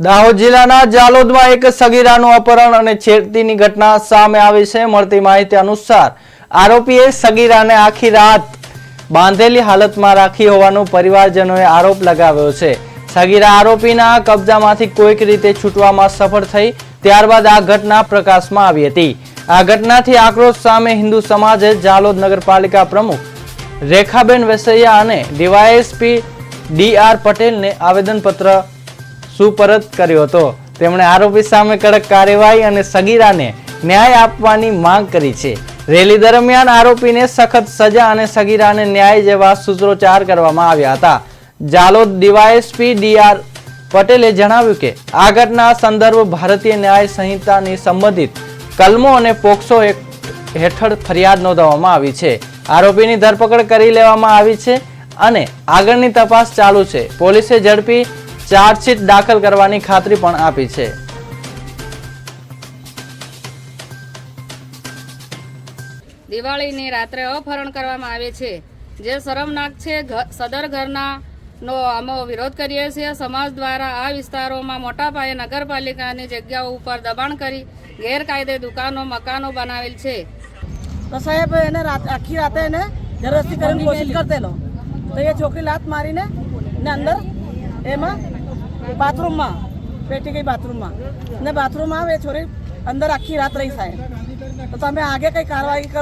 દાહોદ જિલ્લાના જાલોદમાં એક સગીરાનું અપહરણ અને છેડતીની ઘટના સામે આવી છે. મળતી માહિતી અનુસાર, આરોપીએ સગીરાને આખી રાત બાંધેલી હાલતમાં રાખી હોવાનું પરિવારજનોએ આરોપ લગાવ્યો છે. સગીરા આરોપીના કબજામાંથી કોઈક રીતે છૂટવામાં સફળ થઈ, ત્યારબાદ આ ઘટના પ્રકાશમાં આવી હતી. આ ઘટનાથી આક્રોશ સામે હિન્દુ સમાજે જાલોદ નગરપાલિકા પ્રમુખ રેખાબેન વેસૈયા અને ડીવાયએસપી ડી આર પટેલને આવેદનપત્ર સુપરત કર્યો હતો. તેમણે આરોપી સામે કડક કાર્યવાહી અને સગીરાને ન્યાય આપવાની માંગ કરી છે. રેલી દરમિયાન આરોપીને સખત સજા અને સગીરાને ન્યાય જેવા સૂત્રોચ્ચાર કરવામાં આવ્યા હતા. જાલોદ ડીવાયએસપી ડી આર પટેલે જણાવ્યું કે, આ ઘટના સંદર્ભ ભારતીય ન્યાય સંહિતાની સંબંધિત કલમો અને પોક્સો હેઠળ ફરિયાદ નોંધવામાં આવી છે. આરોપીની ધરપકડ કરી લેવામાં આવી છે અને આગળની તપાસ ચાલુ છે. પોલીસે ઝડપી ચાર્જશીટ દાખલ કરવાની ખાતરી પણ આપી છે. દિવાળીની રાત્રે અપહરણ કરવામાં આવે છે. જે શરમનાક છે સદર ઘરના નો અમે વિરોધ કરીએ છીએ. સમાજ દ્વારા આ વિસ્તારોમાં મોટા પાયે નગરપાલિકાની જગ્યાઓ ઉપર દબાણ કરી ગેરકાયદે દુકાનો મકાનો બનાવેલ છે. તો સાહેબ એને આખી રાતે એને જબરદસ્તી કરીને કોશિશ કરતેલો. તો એ છોકરી લાત મારીને ને અંદર એમાં બાથરૂમમાં બેઠી ગઈ બાથરૂમમાં. ને બાથરૂમમાં આવે, છોરી, અંદર આખી રાત રહી સાહેબ તો તમે આગે કઈ કાર્યવાહી કરો.